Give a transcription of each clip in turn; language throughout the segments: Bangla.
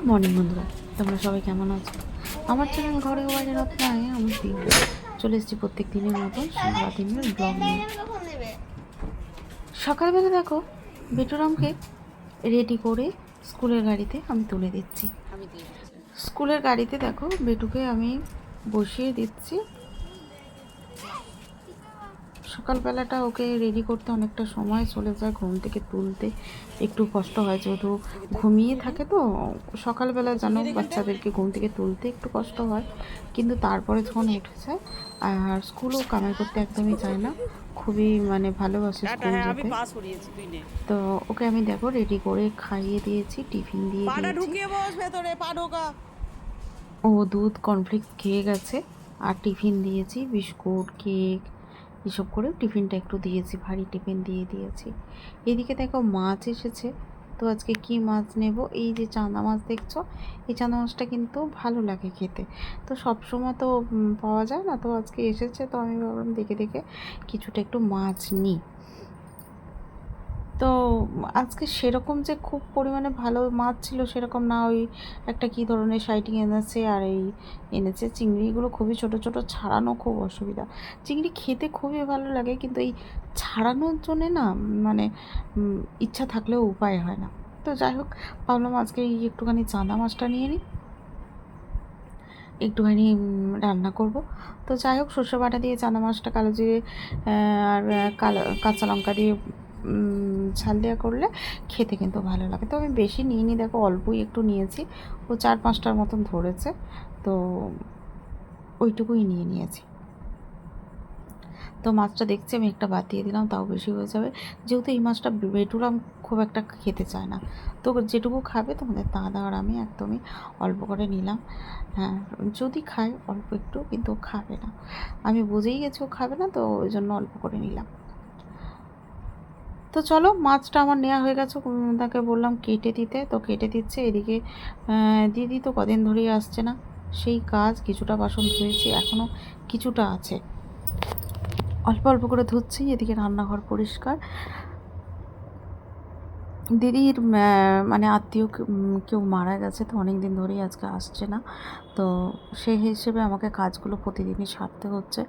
গুড মর্নিং বন্ধুরা। তোমরা সবাই কেমন আছো? আমার চ্যানেল ঘরে বাইরে আগে আমি চলে এসেছি প্রত্যেক দিনের মতো সোমবার দিনের ব্লগ নিয়ে। সকালবেলা দেখো বেটুরামকে রেডি করে স্কুলের গাড়িতে আমি তুলে দিচ্ছি। স্কুলের গাড়িতে দেখো বেটুকে আমি বসিয়ে দিচ্ছি। সকালবেলাটা ওকে রেডি করতে অনেকটা সময় চলে যায় ঘুম থেকে তুলতে। একটু কষ্ট হয় যেহেতু ঘুমিয়ে থাকে তো সকালবেলা যেন বাচ্চাদেরকে ঘুম থেকে তুলতে একটু কষ্ট হয়। কিন্তু তারপরে যখন উঠে যায় আর স্কুলও কামাই করতে একদমই চায় না খুবই মানে ভালোবাসে স্কুল যেতে। তুই নে। তো ওকে আমি দেখো রেডি করে খাইয়ে দিয়েছি টিফিন দিয়ে দিয়েছি। ও দুধ কর্নফ্লেক্স খেয়ে গেছে আর টিফিন দিয়েছি বিস্কুট কেক এসব করেও টিফিনটা একটু দিয়েছি, ভারী টিফিন দিয়ে দিয়েছি। এদিকে দেখো মাছ এসেছে। তো আজকে কি মাছ নেব? এই যে চাঁদা মাছ দেখছ? এই চাঁদা মাছটা কিন্তু ভালো লাগে খেতে। তো সবসময় তো পাওয়া যায় না। তো আজকে এসেছে, তো আমি ভাবলাম দেখে দেখে কিছুটা একটু মাছ নিই। তো আজকে সেরকম যে খুব পরিমাণে ভালো মাছ ছিল সেরকম না। ওই একটা কী ধরনের সাইটিং এনেছে আর এই এনেছে চিংড়িগুলো খুবই ছোট ছোট, ছাড়ানো খুব অসুবিধা। চিংড়ি খেতে খুবই ভালো লাগে কিন্তু এই ছাড়ানোর জন্যে না মানে ইচ্ছা থাকলেও উপায় হয় না। তো যাই হোক, ভাবলাম আজকে এই একটুখানি চাঁদা মাছটা নিয়ে নিই। একটুখানি রান্না করব। তো যাই হোক, সর্ষে বাটা দিয়ে চাঁদা মাছটা কালো জিরে আর কালো, কাঁচা লঙ্কা দিয়ে ঝাল দেওয়া করলে খেতে কিন্তু ভালো লাগে। তো আমি বেশি নিইনি, দেখো অল্পই একটু নিয়েছি। ও চার পাঁচটার মতন ধরেছে, তো ওইটুকুই নিয়ে নিয়েছি। তো মাছটা দেখছি, আমি একটা বাদ দিয়ে দিলাম, তাও বেশি হয়ে যাবে। যেহেতু এই মাছটা বেটুরাম খুব একটা খেতে চায় না। তো যেটুকু খাবে তোমাদের দাদা আর আমি একদমই অল্প করে নিলাম। হ্যাঁ যদি খায় অল্প একটু, কিন্তু খাবে না। আমি বুঝেই গেছি ও খাবে না, তো ওই জন্য অল্প করে নিলাম। তো চলো, মাছটা আমার নেওয়া হয়ে গেছে। তাকে বললাম কেটে দিতে। তো কেটে দিচ্ছে এদিকে। দিদি তো কদিন ধরেই আসছে না। সেই কাজ কিছুটা বাসন ধুয়েছি এখনও কিছুটা আছে। অল্প অল্প করে ধুচ্ছি, এদিকে রান্নাঘর পরিষ্কার। দিদির মানে আত্মীয় কেউ মারা গেছে, তো অনেক দিন ধরেই আজকে আসছে না। তো সেই হিসেবে আমাকে কাজগুলো প্রতিদিনই সারতে হচ্ছে।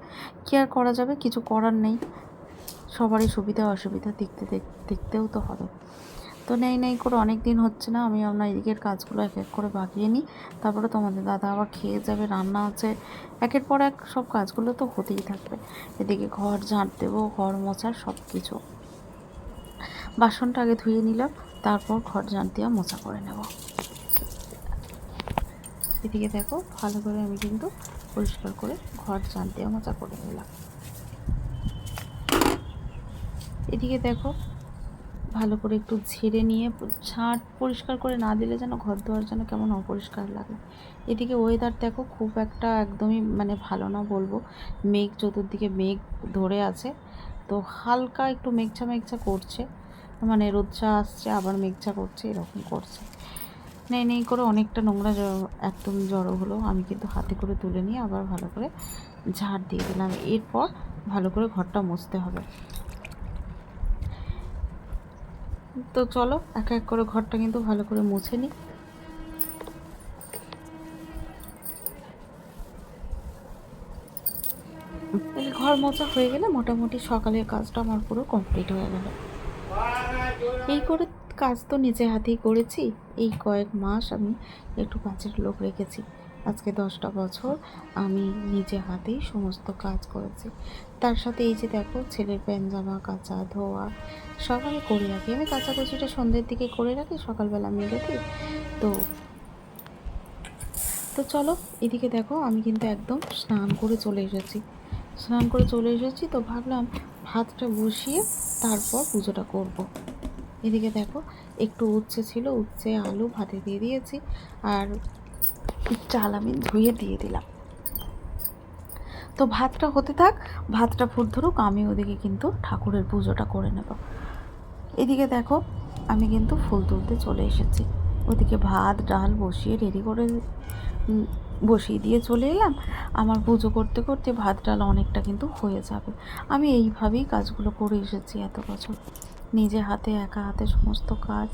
কি আর করা যাবে? কিছু করার নেই। সবারই সুবিধা অসুবিধা দেখতে দেখতেও তো হবে। তো নেই নেই করে অনেক দিন হচ্ছে না, আমি আপনার এদিকের কাজগুলো এক এক করে বাগিয়ে নিই। তারপরে তোমাদের দাদা আবার খেয়ে যাবে, রান্না আছে। একের পর এক সব কাজগুলো তো হতেই থাকবে। এদিকে ঘর ঝাঁট দেবো, ঘর মোছার সব কিছু। বাসনটা আগে ধুয়ে নিলাম, তারপর ঘর ঝাঁট দিয়ে মোছা করে নেব। এদিকে দেখো, ভালো করে আমি কিন্তু পরিষ্কার করে ঘর ঝাঁট দিয়ে মোছা করে নিলাম। এদিকে দেখো, ভালো করে একটু ঝেড়ে নিয়ে ছাঁট পরিষ্কার করে না দিলে যেন ঘর দোয়ার যেন কেমন অপরিষ্কার লাগে। এদিকে ওয়েদার দেখো, খুব একটা একদমই মানে ভালো না বলব। মেঘ, চতুর্দিকে মেঘ ধরে আছে। তো হালকা একটু মেঘছা মেঘছা করছে। মানে রোদচা আসছে, আবার মেঘছা করছে, এরকম করছে। নেই নেই করে অনেকটা নোংরা একদম জড়ো হলো। আমি কিন্তু হাতে করে তুলে নিয়ে আবার ভালো করে ঝাড় দিয়ে দিলাম। এরপর ভালো করে ঘরটা মুছতে হবে। তো চলো, এক এক করে ঘরটা কিন্তু ভালো করে মুছে নিই ঘর মোছা হয়ে গেলে মোটামুটি সকালের কাজটা আমার পুরো কমপ্লিট হয়ে গেল। এই করে কাজ তো নিজে হাতেই করেছি, এই কয়েক মাস আমি একটু কাজের লোক রেখেছি। আজকে দশটা বছর আমি নিজে হাতেই সমস্ত কাজ করেছি। তার সাথে এই যে দেখো, ছেলের প্যান্ট জামা, কাচা ধোয়া সব আমি করে রাখি আমি কাচাকুচিটা সন্ধ্যের দিকে করে রাখি, সকালবেলা মেলে দিই। তো তো চলো, এদিকে দেখো, আমি কিন্তু একদম স্নান করে চলে এসেছি। স্নান করে চলে এসেছি তো ভাবলাম ভাতটা বসিয়ে তারপর পুজোটা করব। এদিকে দেখো, একটু উচ্ছে ছিল, উচ্ছে, আলু ভাতে দিয়ে দিয়েছি। আর চাল আমি ধুয়ে দিয়ে দিলাম। তো ভাতটা হতে থাক, ভাতটা ফুট ধরুক, আমি ওদিকে কিন্তু ঠাকুরের পুজোটা করে নেব। এদিকে দেখো, আমি কিন্তু ফুল তুলতে চলে এসেছি। ওদিকে ভাত, ডাল বসিয়ে রেডি করে বসিয়ে দিয়ে চলে এলাম। আমার পুজো করতে করতে ভাত, ডাল অনেকটা কিন্তু হয়ে যাবে। আমি এইভাবেই কাজগুলো করে এসেছি এত বছর। নিজে হাতে, একা হাতে সমস্ত কাজ।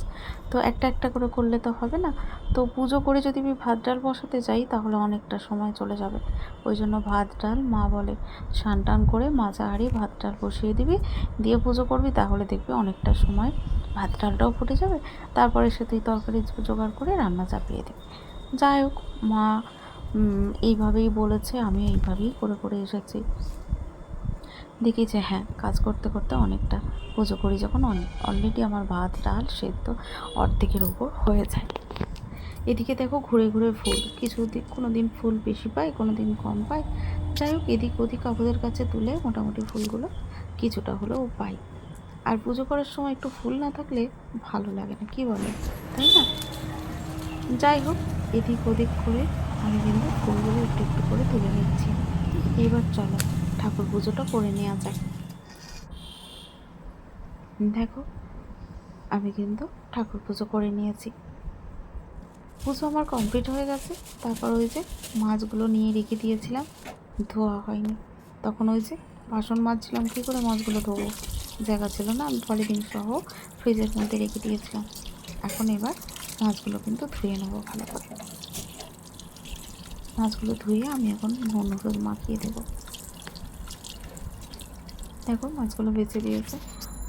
তো একটা একটা করে করলে তো হবে না। তো পুজো করে যদি আমি ভাত ডাল বসাতে যাই, তাহলে অনেকটা সময় চলে যাবে। ওই জন্য ভাত ডাল মা বলে, স্নান টান করে মাজা হাঁড়ি, ভাত ডাল বসিয়ে দিবি, দিয়ে পুজো করবি, তাহলে দেখবি অনেকটা সময় ভাত ডালটাও ফুটে যাবে। তারপরে সে তুই তরকারি জোগাড় করে রান্না চাপিয়ে দিবি। যাই হোক, মা এইভাবেই বলেছে, আমি এইভাবেই করে করে এসেছি। দেখি যে হ্যাঁ কাজ করতে করতে অনেকটা পুজো করি যখন অলরেডি আমার ভাত, ডাল, সেদ্ধ অর্ধেকের উপর হয়ে যায়। এদিকে দেখো ঘুরে ঘুরে ফুল, কিছু কোনো দিন ফুল বেশি পাই কোনো দিন কম পাই। যাই হোক, এদিক ওদিক কাকুদের কাছে তুলে মোটামুটি ফুলগুলো কিছুটা হলেও পাই। আর পুজো করার সময় একটু ফুল না থাকলে ভালো লাগে না, কি বলে? তাই না? যাই হোক, এদিক ওদিক করে আমি কিন্তু ফুলগুলো একটু একটু করে তুলে নিচ্ছি। এবার চলো। ঠাকুর পুজোটা করে নেওয়া যায়। দেখো, আমি কিন্তু ঠাকুর পুজো করে নিয়েছি। পুজো আমার কমপ্লিট হয়ে গেছে। তারপর ওই যে মাছগুলো নিয়ে রেখে দিয়েছিলাম, ধোয়া হয়নি। তখন ওই যে বাসন মাজছিলাম, কী করে মাছগুলো ধোবো? জায়গা ছিল না, আমি পলিথিন সহ ফ্রিজের মধ্যে রেখে দিয়েছিলাম। এখন এবার মাছগুলো কিন্তু ধুয়ে নেব ভালো করে। মাছগুলো ধুয়ে আমি এখন নুন, হলুদ মাখিয়ে দেবো। দেখো মাছগুলো বেছে দিয়েছে।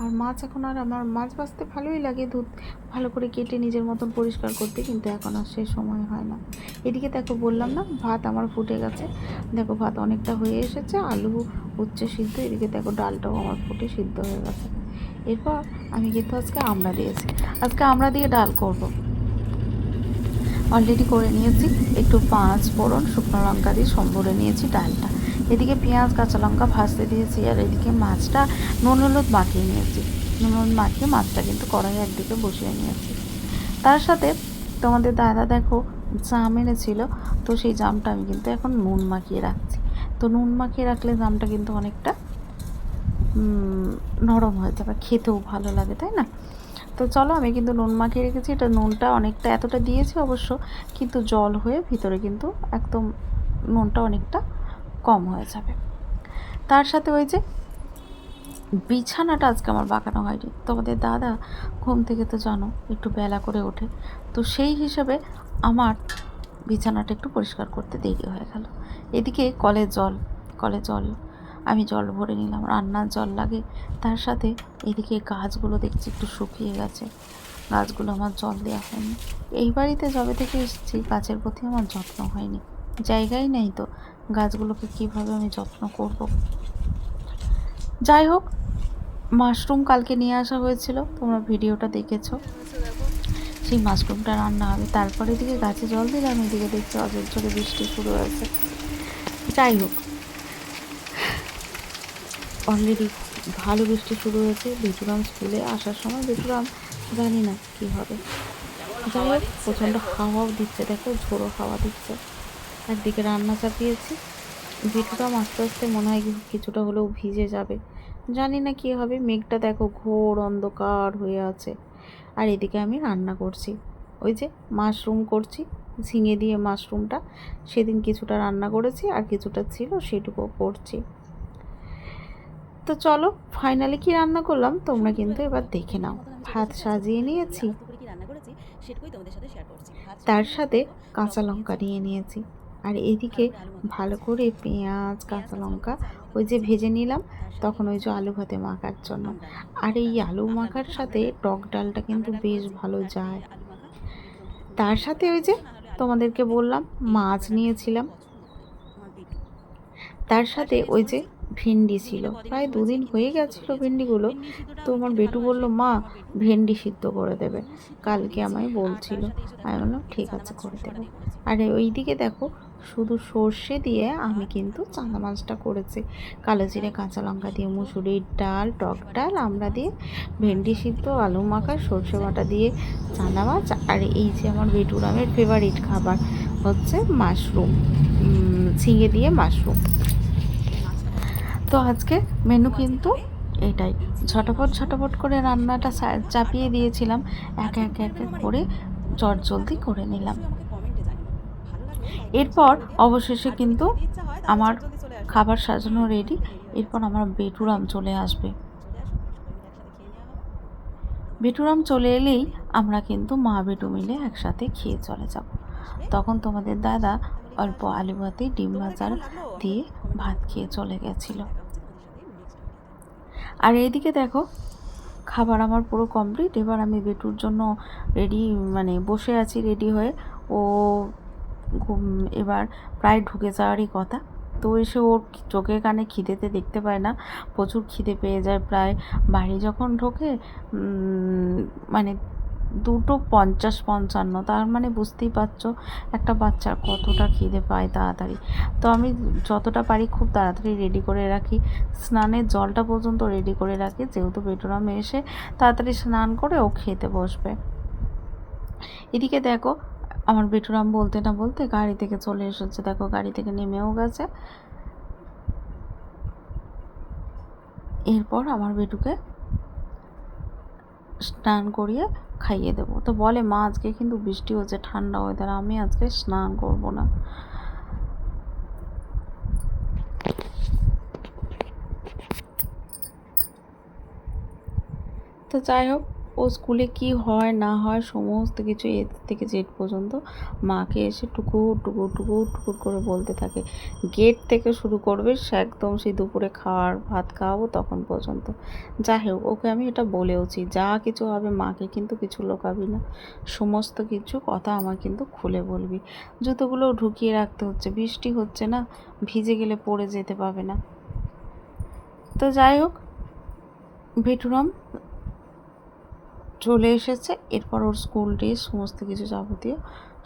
আর মাছ এখন আর আমার মাছ বাছতে ভালোই লাগে, দুধ ভালো করে কেটে নিজের মতন পরিষ্কার করতে, কিন্তু এখন আর সে সময় হয় না। এদিকে দেখো বললাম না, ভাত আমার ফুটে গেছে। দেখো ভাত অনেকটা হয়ে এসেছে, আলু উচ্ছে সিদ্ধ, এদিকে দেখো ডালটাও আমার ফুটে সিদ্ধ হয়ে গেছে। এরপর আমি কিন্তু আজকে আমড়া দিয়েছি। আজকে আমড়া দিয়ে ডাল করব। অলরেডি করে নিয়েছি। একটু পাঁচ ফোড়ন শুকনো লঙ্কা দিয়ে সম্ভরে নিয়েছি ডালটা। এদিকে পেঁয়াজ, কাঁচা লঙ্কা ভাজতে দিয়েছি আর এদিকে মাছটা নুন হলুদ মাখিয়ে নিয়েছি। নুন হলুদ মাখিয়ে মাছটা কিন্তু কড়াই একদিকে বসিয়ে নিয়েছি। তার সাথে তোমাদের দাদা দেখো জাম এনেছিল, তো সেই জামটা আমি কিন্তু এখন নুন মাখিয়ে রাখছি। তো নুন মাখিয়ে রাখলে জামটা কিন্তু অনেকটা নরম হয়ে যাবে, খেতেও ভালো লাগে, তাই না? তো চলো আমি কিন্তু নুন মাখিয়ে রেখেছি। এটা নুনটা অনেকটা এতটা দিয়েছি অবশ্য, কিন্তু জল হয়ে ভিতরে কিন্তু একদম নুনটা অনেকটা কম হয়ে যাবে। তার সাথে ওই যে বিছানাটা আজকে আমার বাঁকানো হয়নি। তোমাদের দাদা ঘুম থেকে তো জানো, একটু বেলা করে ওঠে। তো সেই হিসাবে আমার বিছানাটা একটু পরিষ্কার করতে দেরি হয়ে গেল। এদিকে কলে জল কলে জল আমি জল ভরে নিলাম, রান্নার জল লাগে। তার সাথে এদিকে গাছগুলো দেখছি একটু শুকিয়ে গেছে। গাছগুলো আমার জল দেওয়া হয়নি। এই বাড়িতে যবে থেকে এসেছি, গাছের প্রতি আমার যত্ন হয়নি। জায়গাই নেই তো, গাছগুলোকে কীভাবে আমি যত্ন করব? যাই হোক মাশরুম কালকে নিয়ে আসা হয়েছিল, তোমরা ভিডিওটা দেখেছ। সেই মাশরুমটা রান্না হবে, তারপরে এদিকে গাছে জল দিলাম, এদিকে দেখছি অজর ঝরে বৃষ্টি শুরু হয়েছে। যাই হোক অলরেডি ভালো বৃষ্টি শুরু হয়েছে। বেটুরাম স্কুলে আসার সময় বেটুরাম জানি না কি হবে। যাই হোক, প্রচণ্ড হাওয়াও দিচ্ছে, দেখো ঝোড়ো হাওয়া দিচ্ছে। একদিকে রান্না চাপিয়েছি। বেটুরাম আস্তে আস্তে মনে হয় কিছুটা হলেও ভিজে যাবে। জানি না কি হবে, মেঘটা দেখো ঘোর অন্ধকার হয়ে আছে। আর এদিকে আমি রান্না করছি। ওই যে মাশরুম করছি, ঝিঙে দিয়ে মাশরুমটা সেদিন কিছুটা রান্না করেছি আর কিছুটা ছিল সেটুকু করছি। তো চলো ফাইনালি কি রান্না করলাম? তোমরা কিন্তু এবার দেখে নাও। ভাত সাজিয়ে নিয়েছি। তার সাথে কাঁচা লঙ্কা নিয়ে নিয়েছি। আর এদিকে ভালো করে পেঁয়াজ, কাঁচা লঙ্কা ওই যে ভেজে নিলাম, তখন ওই যে আলু ভাতে মাখার জন্য। আর এই আলু মাখার সাথে টক ডালটা কিন্তু বেশ ভালো যায়। তার সাথে ওই যে তোমাদেরকে বললাম, মাছ নিয়েছিলাম। তার সাথে ওই যে ভেন্ডি ছিল। প্রায় দুদিন হয়ে গেছিল ভেন্ডিগুলো। তো আমার বেটু বলল, মা, ভেন্ডি সিদ্ধ করে দেবে। কালকে আমায় বলছিল। আমি বললাম, ঠিক আছে, করে দেবো। আর ওই দিকে দেখো, শুধু সর্ষে দিয়ে আমি কিন্তু চাঁদা মাছটা করেছি। কালো জিরে, কাঁচা লঙ্কা দিয়ে মুসুরির ডাল, টক ডাল, আমরা দিয়ে ভেন্ডি সিদ্ধ, আলু মাখা, সর্ষে বাটা দিয়ে চাঁদা মাছ, আর এই যে আমার বেটুরামের ফেভারিট খাবার হচ্ছে মাশরুম ঝিঙে দিয়ে মাশরুম তো আজকে মেনু কিন্তু এটাই। ঝটপট ঝটপট করে রান্নাটা চাপিয়ে দিয়েছিলাম। এক এক এক এক করে চট জলদি করে নিলাম। এরপর অবশেষে কিন্তু আমার খাবার সাজানো রেডি এরপর আমার বেটুরাম চলে আসবে। বেটুরাম চলে এলেই আমরা কিন্তু মা বেটু মিলে একসাথে খেয়ে চলে যাব। তখন তোমাদের দাদা অল্প আলু ভাতে ডিম ভাজার দিয়ে ভাত খেয়ে চলে গেছিল। আর এইদিকে দেখো, খাবার আমার পুরো কমপ্লিট। এবার আমি বেটুর জন্য রেডি মানে বসে আছি রেডি হয়ে। ও এবার প্রায় ঢুকে যাওয়ারই কথা। তো এসে ওর চোখে কানে খিদেতে দেখতে পায় না। প্রচুর খিদে পেয়ে যায় প্রায়। বাড়ি যখন ঢোকে মানে দুটো পঞ্চাশ পঞ্চান্ন, তার মানে বুঝতেই পারছ একটা বাচ্চার কতটা খিদে পায় তাড়াতাড়ি। তো আমি যতটা পারি খুব তাড়াতাড়ি রেডি করে রাখি। স্নানের জলটা পর্যন্ত রেডি করে রাখি, যেহেতু বেটুরামে এসে তাড়াতাড়ি স্নান করে ও খেতে বসবে। এদিকে দেখো, আমার বেটুরাম বলতে না বলতে গাড়ি থেকে চলে এসেছে। দেখো, গাড়ি থেকে নেমেও গেছে। এরপর আমার বেটুকে স্নান করিয়ে খাইয়ে দেবো। তো বলে, মা, আজকে কিন্তু বৃষ্টি হচ্ছে, ঠান্ডা ওয়েদার আমি আজকে স্নান করব না। তো যাই হোক ও স্কুলে কি হয়, না হয় সমস্ত কিছু এ থেকে জেড পর্যন্ত মাকে এসে টুকুর টুকুর টুকুর টুকুর করে বলতে থাকে। গেট থেকে শুরু করবে সে একদম সেই দুপুরে খাওয়ার, ভাত খাওয়াবো তখন পর্যন্ত। যাই হোক, ওকে আমি এটা বলেওছি, যা কিছু হবে মাকে কিন্তু কিছু লোকাবি না। সমস্ত কিছু কথা আমার কিন্তু খুলে বলবি। জুতোগুলো ঢুকিয়ে রাখতে হচ্ছে, বৃষ্টি হচ্ছে না, ভিজে গেলে পড়ে যেতে পাবে না। তো যাই হোক, ভেটুরাম চলে এসেছে। এরপর ওর স্কুল ড্রেস সমস্ত কিছু যাবতীয়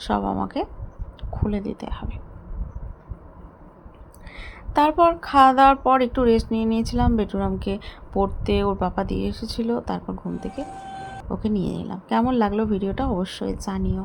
সব আমাকে খুলে দিতে হবে। তারপর খাওয়া দাওয়ার পর একটু রেস্ট নিয়ে নিয়েছিলাম। বেটুরামকে পড়তে ওর বাবা দিয়ে এসেছিল। তারপর ঘুম থেকে ওকে নিয়ে নিলাম। কেমন লাগল ভিডিওটা অবশ্যই জানিও।